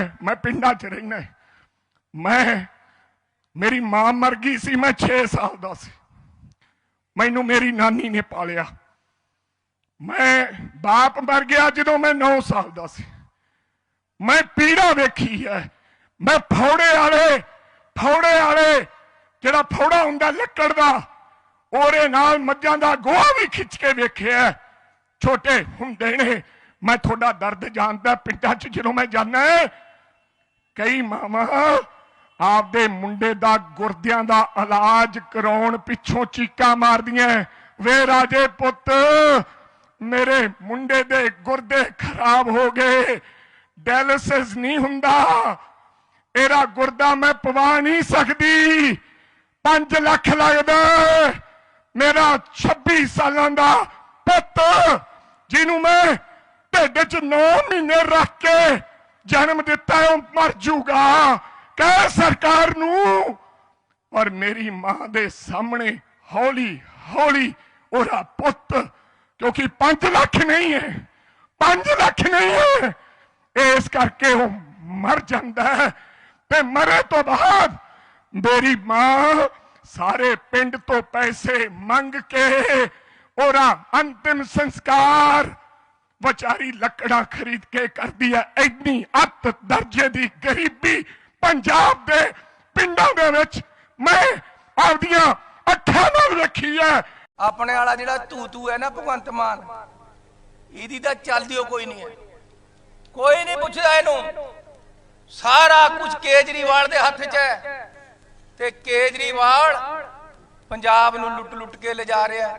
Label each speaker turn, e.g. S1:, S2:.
S1: ਰਹਿਣਾ ਮੈਂ ਪਿੰਡਾਂ 'ਚ ਰਹਿਣਾ ਮੈਂ, ਮੇਰੀ ਮਾਂ ਮਰ ਗਈ ਸੀ, ਮੈਂ 6 ਸਾਲ ਦਾ ਸੀ। ਮੈਨੂੰ ਮੇਰੀ ਨਾਨੀ ਨੇ ਪਾਲਿਆ। ਮੈਂ ਬਾਪ ਮਰ ਗਿਆ ਜਦੋਂ ਮੈਂ 9 ਸਾਲ ਦਾ ਸੀ। ਮੈਂ ਪੀੜਾ ਵੇਖੀ ਹੈ। ਮੈਂ ਫੌੜੇ ਵਾਲੇ ਫੌੜੇ ਵਾਲੇ, ਜਿਹੜਾ ਫੌੜਾ ਹੁੰਦਾ ਲੱਕੜ ਦਾ, ਉਹਦੇ ਨਾਲ ਮੱਝਾਂ ਦਾ ਗੋਹਾ ਵੀ ਖਿੱਚ ਕੇ ਵੇਖਿਆ ਛੋਟੇ ਹੁੰਦੇ ਨੇ, ਮੈਂ ਤੁਹਾਡਾ ਦਰਦ ਜਾਣਦਾ ਪਿੰਡਾਂ 'ਚ ਜਦੋਂ ਮੈਂ ਜਾਂਦਾ ਕਈ ਮਾਵਾਂ ਆਪਦੇ ਮੁੰਡੇ ਦਾ, ਗੁਰਦਿਆਂ ਦਾ ਇਲਾਜ ਕਰਾਉਣ ਪਿੱਛੋਂ ਚੀਕਾਂ ਮਾਰਦੀਆਂ ਵੇ ਰਾਜੇ ਪੁੱਤ, ਮੇਰੇ ਮੁੰਡੇ ਦੇ ਗੁਰਦੇ ਖਰਾਬ ਹੋ ਗਏ। ਡਾਇਲਿਸਿਸ ਨਹੀਂ ਹੁੰਦਾ। ਇਹਦਾ ਗੁਰਦਾ ਮੈਂ ਪਵਾ ਨਹੀਂ ਸਕਦੀ। 5 ਲੱਖ ਲੱਗਦਾ ਮੇਰਾ 26 ਸਾਲਾਂ ਦਾ ਪੁੱਤ, ਜਿਹਨੂੰ ਮੈਂ ਢਿੱਡ 'ਚ 9 ਮਹੀਨੇ ਰੱਖ ਕੇ ਜਨਮ ਦਿੱਤਾ ਹੈ, ਉਹ ਮਰ ਜੂਗਾ। ਕਹਿ ਸਰਕਾਰ ਨੂੰ ਔਰ ਮੇਰੀ ਮਾਂ ਦੇ ਸਾਹਮਣੇ ਹੌਲੀ ਹੌਲੀ ਉਹਦਾ ਪੁੱਤ ਕਿਉਂਕਿ 5 ਲੱਖ ਨਹੀਂ ਹੈ 5 ਲੱਖ ਨਹੀਂ ਹੈ ਇਸ ਕਰਕੇ ਉਹ ਮਰ ਜਾਂਦਾ ਹੈ। ਤੇ ਮਰੇ ਤੋਂ ਬਾਅਦ ਮੇਰੀ ਮਾਂ ਸਾਰੇ ਪਿੰਡ ਤੋਂ ਪੈਸੇ ਮੰਗ ਕੇ ਉਹਦਾ ਅੰਤਿਮ ਸੰਸਕਾਰ ਵਿਚਾਰੀ ਲੱਕੜਾਂ ਖਰੀਦ ਕੇ ਕਰਦੀ ਹੈ ਇੰਨੀ ਅੱਤ ਦਰਜੇ ਦੀ ਗਰੀਬੀ ਪੰਜਾਬ ਦੇ ਪਿੰਡਾਂ ਦੇ ਵਿੱਚ ਮੈਂ ਆਪਦੀਆਂ ਅੱਖਾਂ ਨਾਲ ਰੱਖੀ ਹੈ
S2: ਆਪਣੇ ਵਾਲਾ ਜਿਹੜਾ ਤੂ ਤੂ ਹੈ ਨਾ ਭਗਵੰਤ ਮਾਨ, ਇਹਦੀ ਤਾਂ ਚੱਲਦੀ ਕੋਈ ਨਹੀਂ ਹੈ ਕੋਈ ਨਹੀਂ ਪੁੱਛਦਾ ਇਹਨੂੰ। ਸਾਰਾ ਕੁਝ ਕੇਜਰੀਵਾਲ ਦੇ ਹੱਥ 'ਚ ਹੈ ਤੇ ਕੇਜਰੀਵਾਲ ਪੰਜਾਬ ਨੂੰ ਲੁੱਟ ਲੁੱਟ ਕੇ ਲਿਜਾ ਰਿਹਾ।